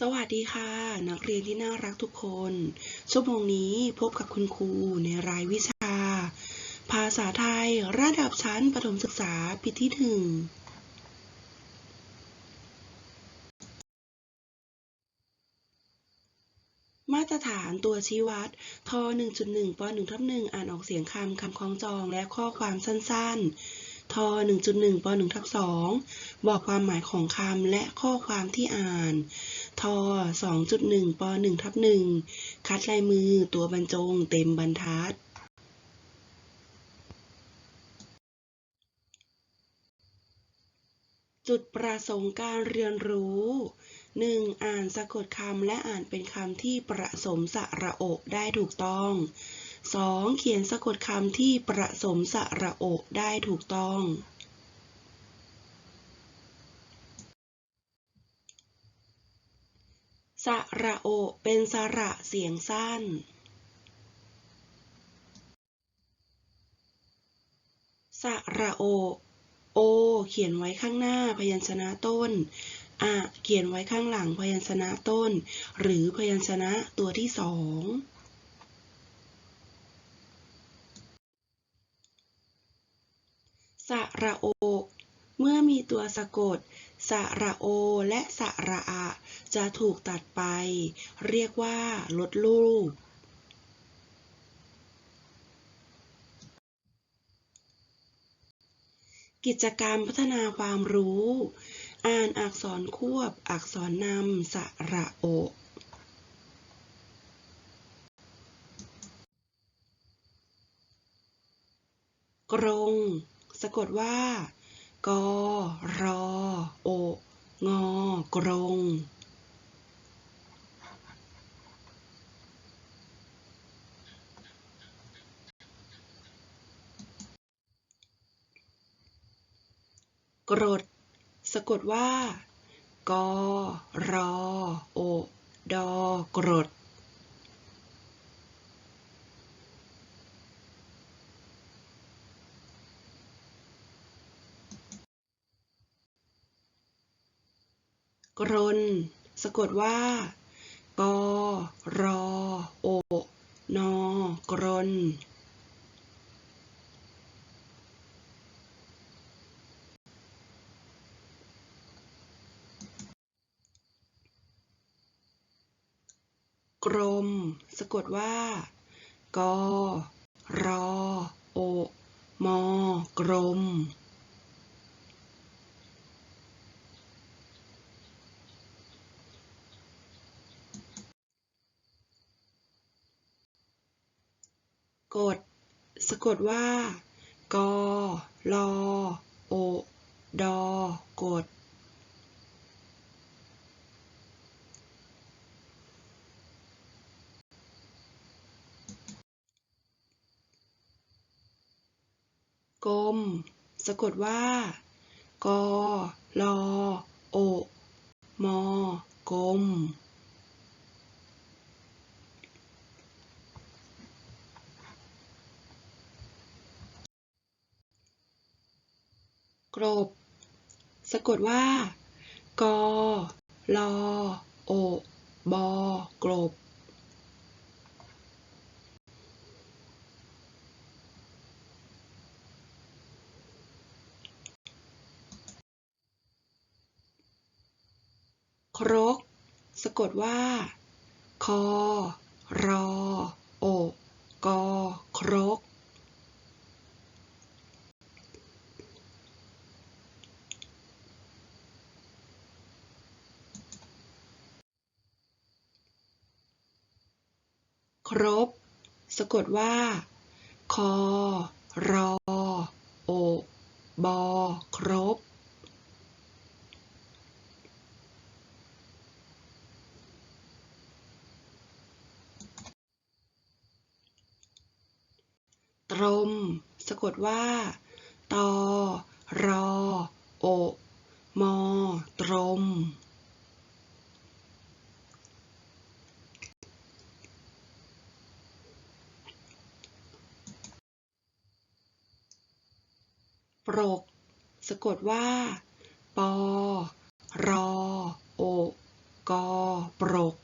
สวัสดีค่ะ นักเรียนที่น่ารักทุกคน ชั่วโมงนี้พบกับคุณครูในรายวิชา ภาษาไทยระดับชั้นประถมศึกษาปีที่หนึ่งมาตรฐานตัวชี้วัดท1.1ป .1 ทับ1อ่านออกเสียงคำคำคล้องจองและข้อความสั้น ๆท1.1ป .1 ทับ2บอกความหมายของคำและข้อความที่อ่าน ท2.1ป .1 ทับ1คัดลายมือตัวบรรจงเต็มบรรทัด จุดประสงค์การเรียนรู้ 1. อ่านสะกดคำและอ่านเป็นคำที่ประสมสระโอะได้ถูกต้อง 2. เขียนสะกดคำที่ประสมสระโอะได้ถูกต้อง สระโอ เป็นสระเสียงสั้น สระโอ โอ เขียนไว้ข้างหน้าพยัญชนะต้น อะเขียนไว้ข้างหลังพยัญชนะต้น หรือพยัญชนะตัวที่สองสระโอ เมื่อมีตัวสะกด สระโอและสระอะ จะถูกตัดไป เรียกว่าลดรูป กิจกรรมพัฒนาความรู้ อ่านอักษรควบ อักษรนำสระโอกรง สะกดว่า กอรอ โองอกรงกรด สะกดว่า กอรอ โอ ดอกรด กรน สะกดว่ากอรอโอนอกรน กรม สะกดว่ากอรอโอมอกรม กด สะกดว่า กอลอโอ ดอ กด กลม สะกดว่า กอลอโอ มอกลม รบ สะกดว่า กอลอโอบอกรบ ครก สะกดว่า คอรอโอกอครก ครบ สะกดว่า คอ รอ โอบอ ครบ ตรม สะกดว่า ตอ รอ โอ มอ ตรม ปรก สะกดว่า ปอ รอ โอกอปรก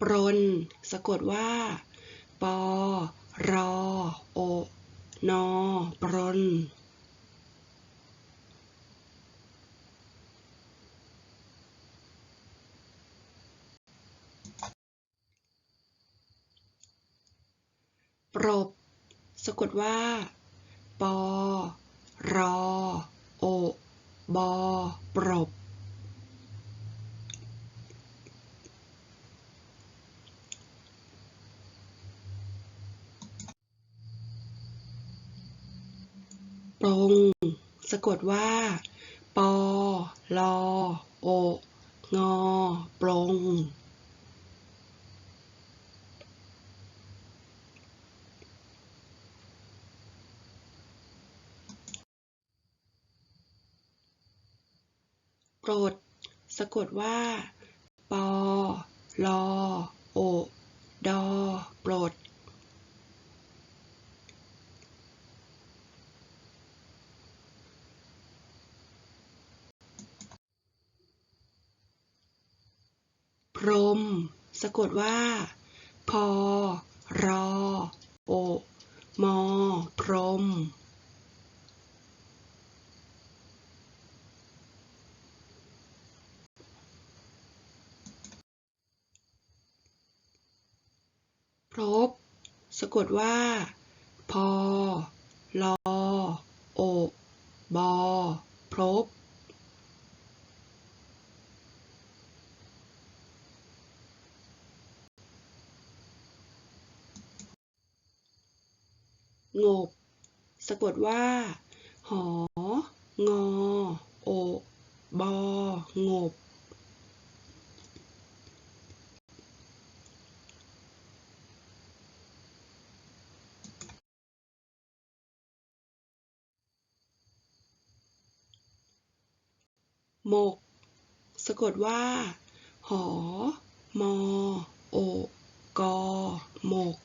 ปรน สะกดว่า ปอ รอ โอนอปรน ปรบ สะกดว่า ปอ รอ โอ บอ ปรบ ปรงสะกดว่า ปอ ลอ โอ งอ ปรง ปรด สะ กดว่า ปอ ลอ โอ ดอปรดพรม สะกดว่า พอ รอ โอ มอ พรม รบ สะกดว่า พอ ลอ โอบอพรบ งบ สะกดว่า หอ งอ โอบองบ หมก สะกดว่า หอ มอ โอกอหมก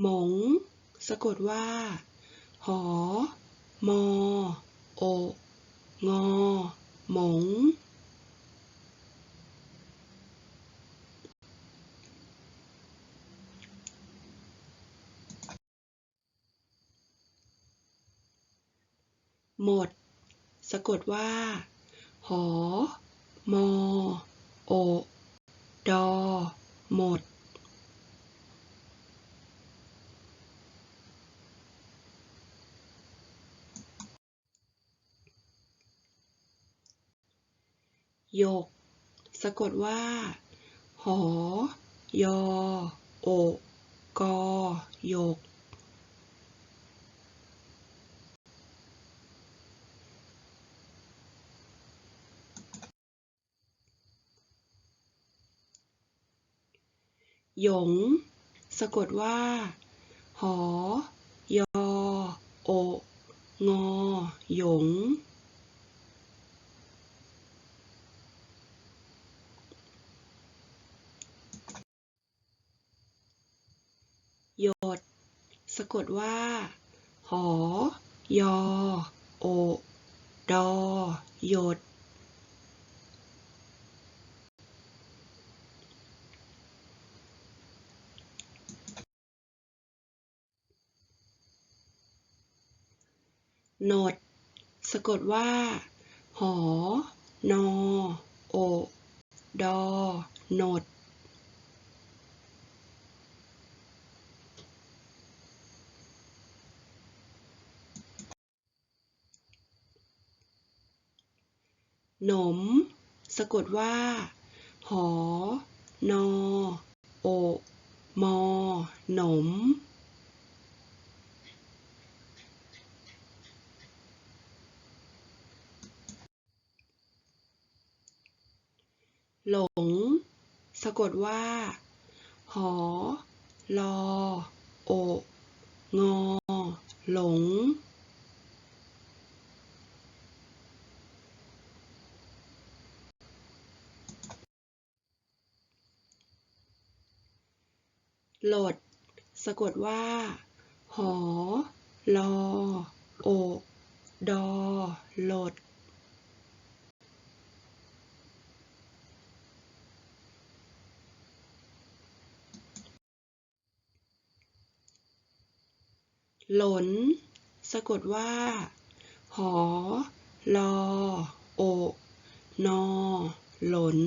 หมง สะกดว่า หอ มอ โอ งอ หมง หมด สะกดว่า หอ มอ โอ ดอ หมดหยก สะกดว่า หอ ยอ โอกอหยก หยง สะกดว่า หอ ยอ โอ งอ หยง หยด สะกดว่า หอ ยอ โอ ดอ หยด หนด สะกดว่า หอ นอ โอ ดอ หนด หนม สะกดว่า หอ นอ โอ มอ หนม หลง สะกดว่า หอ ลอ โอ งอ หลงโหลด สะกดว่า หอ ลอ โอ ดอโหลด หลน สะกดว่า หอ ลอ โอ นอ หลน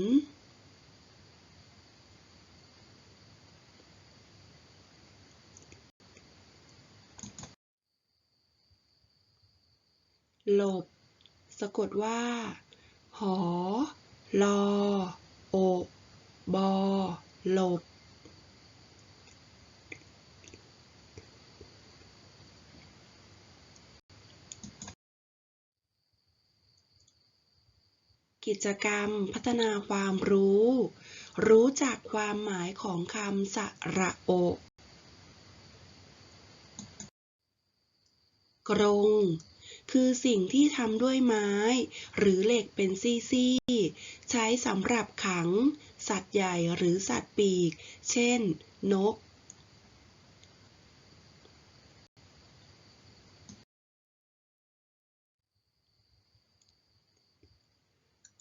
หลบ สะกดว่า หอ ลอ โอ บอ หลบ กิจกรรมพัฒนาความรู้ รู้จักความหมายของคำสระโอกรงคือสิ่งที่ทำด้วยไม้ หรือเหล็กเป็นซี่ๆใช้สำหรับขัง สัตว์ใหญ่หรือสัตว์ปีก เช่น นก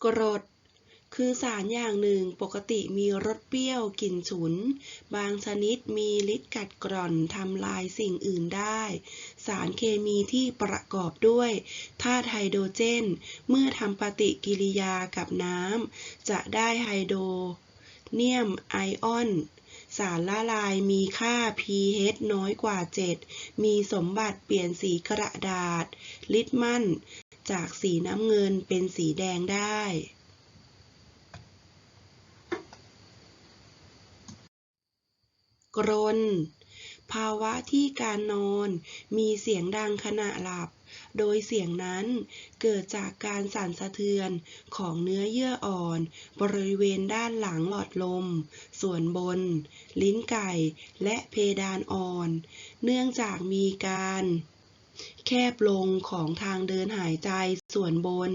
กรด คือสารอย่างหนึ่งปกติมีรสเปรี้ยวกลิ่นฉุน บางชนิดมีฤทธิ์กัดกร่อนทำลายสิ่งอื่นได้ สารเคมีที่ประกอบด้วยธาตุไฮโดรเจน เมื่อทำปฏิกิริยากับน้ำจะได้ไฮโดรเนียมไอออนสารละลายมีค่า pH น้อยกว่า 7 มีสมบัติเปลี่ยนสีกระดาษ ลิตมัน จากสีน้ำเงินเป็นสีแดงได้ กรน ภาวะที่การนอนมีเสียงดังขณะหลับ โดยเสียงนั้นเกิดจากการสั่นสะเทือนของเนื้อเยื่ออ่อน บริเวณด้านหลังหลอดลม ส่วนบน ลิ้นไก่ และเพดานอ่อน เนื่องจากมีการ แคบลงของทางเดินหายใจส่วนบน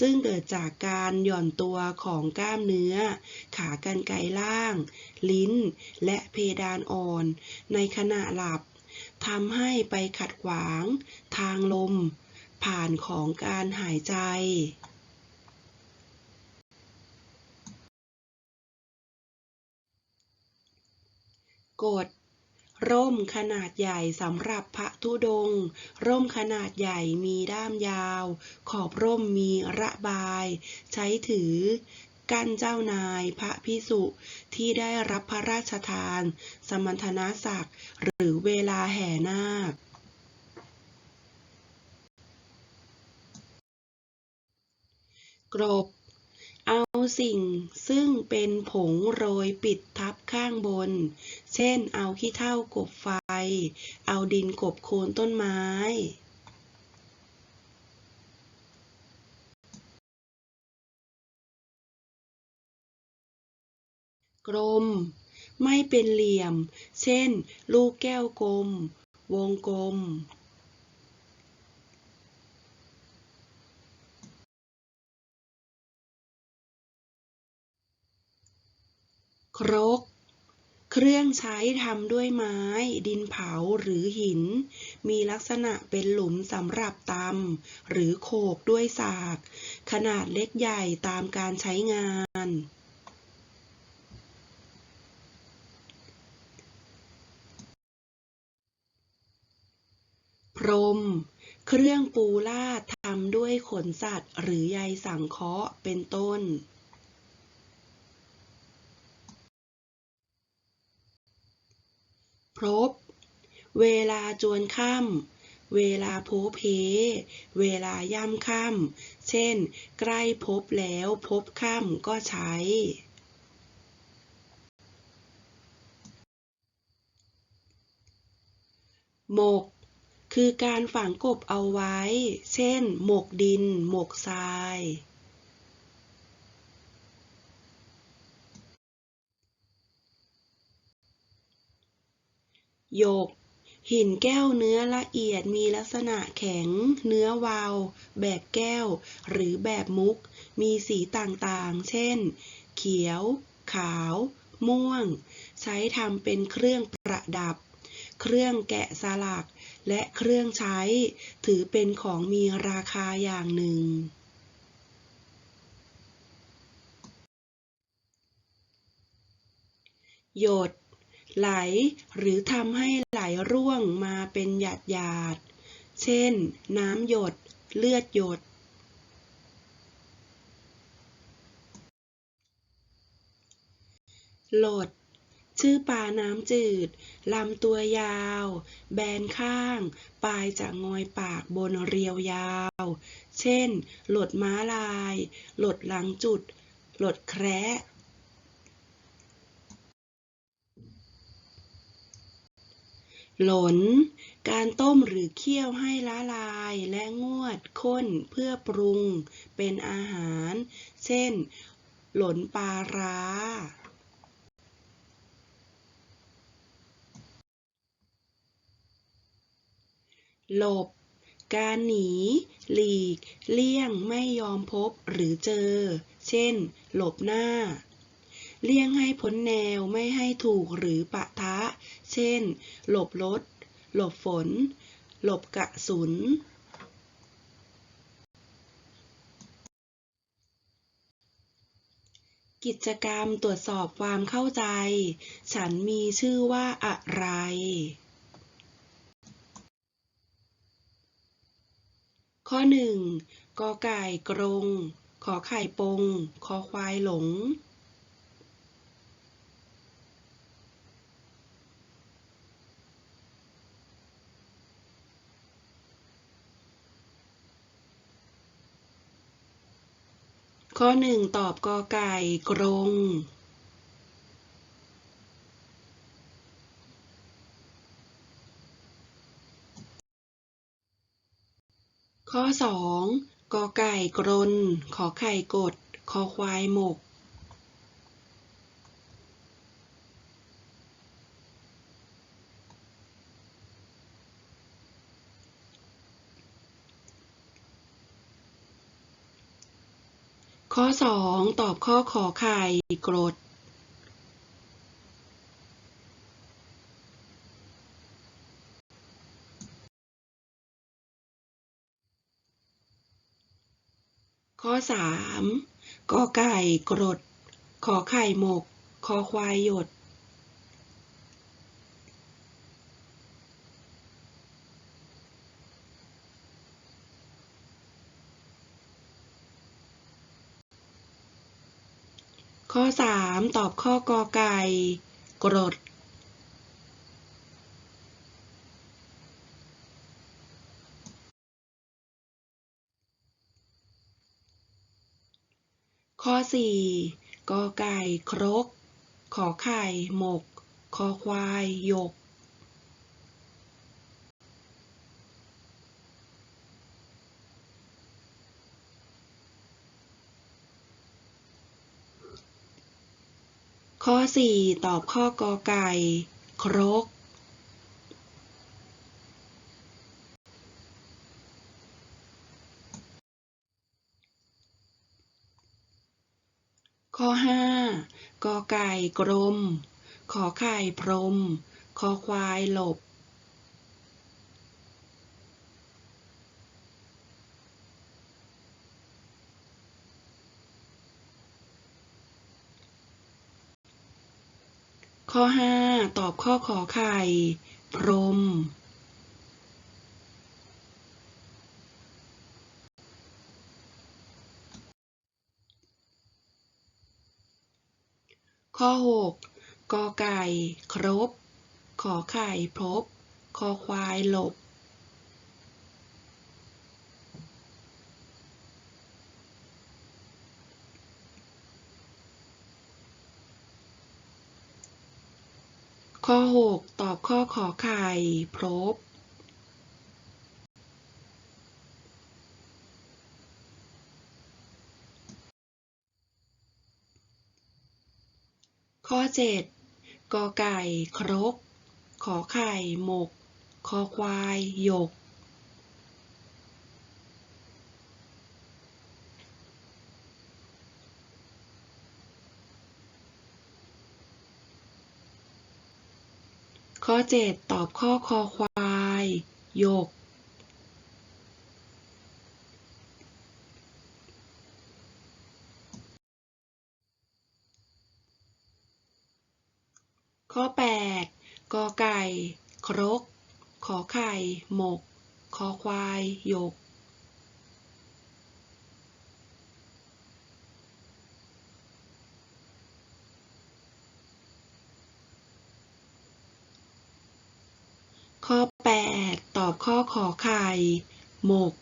ซึ่งเกิดจากการหย่อนตัวของกล้ามเนื้อ ขากรรไกรล่าง ลิ้น และเพดานอ่อน ในขณะหลับทำให้ไปขัดขวาง ทางลม ผ่านของการหายใจกฎ ร่มขนาดใหญ่สำหรับพระธุดง ร่มขนาดใหญ่มีด้ามยาว ขอบร่มมีระบาย ใช้ถือ กั้นเจ้านายพระพิสุที่ได้รับพระราชทาน สมณฑนศักดิ์หรือเวลาแห่นาคกรบ เอาสิ่งซึ่งเป็นผงโรยปิดทับข้างบน เช่น เอาขี้เถ้ากบไฟ เอาดินกบโคนต้นไม้กลม ไม่เป็นเหลี่ยม เช่น ลูกแก้วกลม วงกลม ครก เครื่องใช้ทำด้วยไม้ ดินเผาหรือหิน มีลักษณะเป็นหลุมสำหรับตำหรือโขกด้วยสาก ขนาดเล็กใหญ่ตามการใช้งานพรม เครื่องปูลาดทำด้วยขนสัตว์หรือใยสังเคราะห์เป็นต้น พรบ เวลาจวนค่ำเวลาโพเพ เวลาย่ำค่ำเช่น ใกล้พบแล้วพบค่ำก็ใช้ หมก คือการฝังกบเอาไว้ เช่น หมกดิน หมกทราย หยก หินแก้วเนื้อละเอียดมีลักษณะแข็ง เนื้อวาว แบบแก้ว หรือแบบมุก มีสีต่างๆ เช่น เขียว ขาว ม่วง ใช้ทำเป็นเครื่องประดับ เครื่องแกะสลัก และเครื่องใช้ ถือเป็นของมีราคาอย่างหนึ่งหยด ไหล หรือทำให้ไหลร่วงมาเป็นหยาดหยาด เช่น น้ำหยด เลือดหยดโหลด ชื่อปลาน้ำจืด ลำตัวยาว แบนข้าง ปลายจะงอยปากบนเรียวยาว เช่นโหลดม้าลายโหลดหลังจุดโหลดแคระ หลน การต้มหรือเคี่ยวให้ละลายและงวดข้นเพื่อปรุงเป็นอาหาร เช่น หลนปลาร้า หลบ การหนี หลีก เลี่ยงไม่ยอมพบหรือเจอ เช่น หลบหน้า เลี่ยงให้พ้นแนวไม่ให้ถูกหรือปะทะ เช่น หลบรถ หลบฝน หลบกระสุนกิจกรรมตรวจสอบความเข้าใจ ฉันมีชื่อว่าอะไร ข้อหนึ่งกอไก่กรง ขอไข่ปง คอควายหลง ข้อหนึ่งตอบกอไก่กรง ข้อสองกอไก่กรน ขอไข่กด คอควายหมก สองตอบข้อขอไข่กรด ข้อสามกอไก่กรด ขอไข่หมก คอควายหยด ข้อสามตอบข้อกอไก่ กรด ข้อสี่กอไก่ ครก ขอไข่ หมก คอควาย หยก ข้อสี่ตอบข้อกอไก่ ครก ข้อห้ากอไก่กรมขอไข่พรม คอควายหลบ ข้อห้าตอบข้อขอไข่ พรม ข้อหกกอไก่ ครบ ขอไข่พบ คอควายหลบ ข้อหกตอบข้อขอไข่พรบข้อเจ็ดกอไก่ ครก ขอไข่ หมก คอควาย หยก ข้อ 7 ตอบข้อคอควายยก ข้อ 8 กอไก่ ครก ขอไข่ หมก คอควาย ยก ข้อ 8 ตอบ ข้อขอไข่ หมก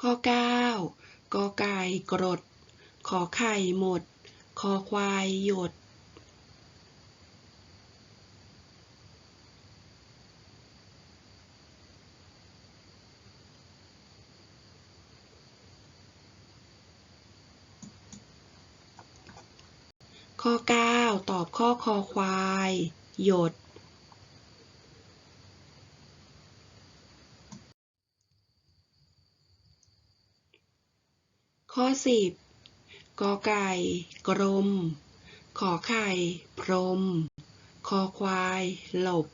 ข้อ 9 กอไก่กรด ขอไข่หมด คอควายหยด ข้อ 9 ตอบข้อคอควาย หยด ข้อ 10 กอไก่ กรม ขอไข่ พรม คอควาย หลบ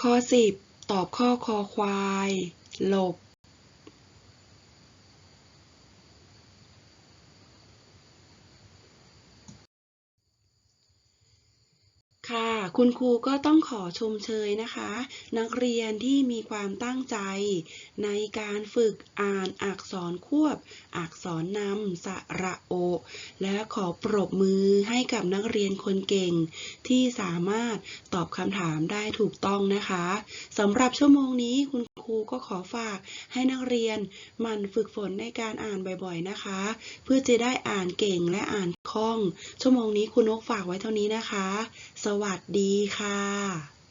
ข้อ 10 ตอบข้อคอควาย หลบ ค่ะ คุณครูก็ต้องขอชมเชยนะคะ นักเรียนที่มีความตั้งใจ ในการฝึกอ่านอักษรควบ อักษรนำสระโอ และขอปรบมือให้กับนักเรียนคนเก่ง ที่สามารถตอบคำถามได้ถูกต้องนะคะสำหรับชั่วโมงนี้คุณ ครูก็ขอฝากให้นักเรียนหมั่นฝึกฝนในการอ่านบ่อยๆนะคะ เพื่อจะได้อ่านเก่งและอ่านคล่อง ชั่วโมงนี้คุณนกฝากไว้เท่านี้นะคะ สวัสดีค่ะ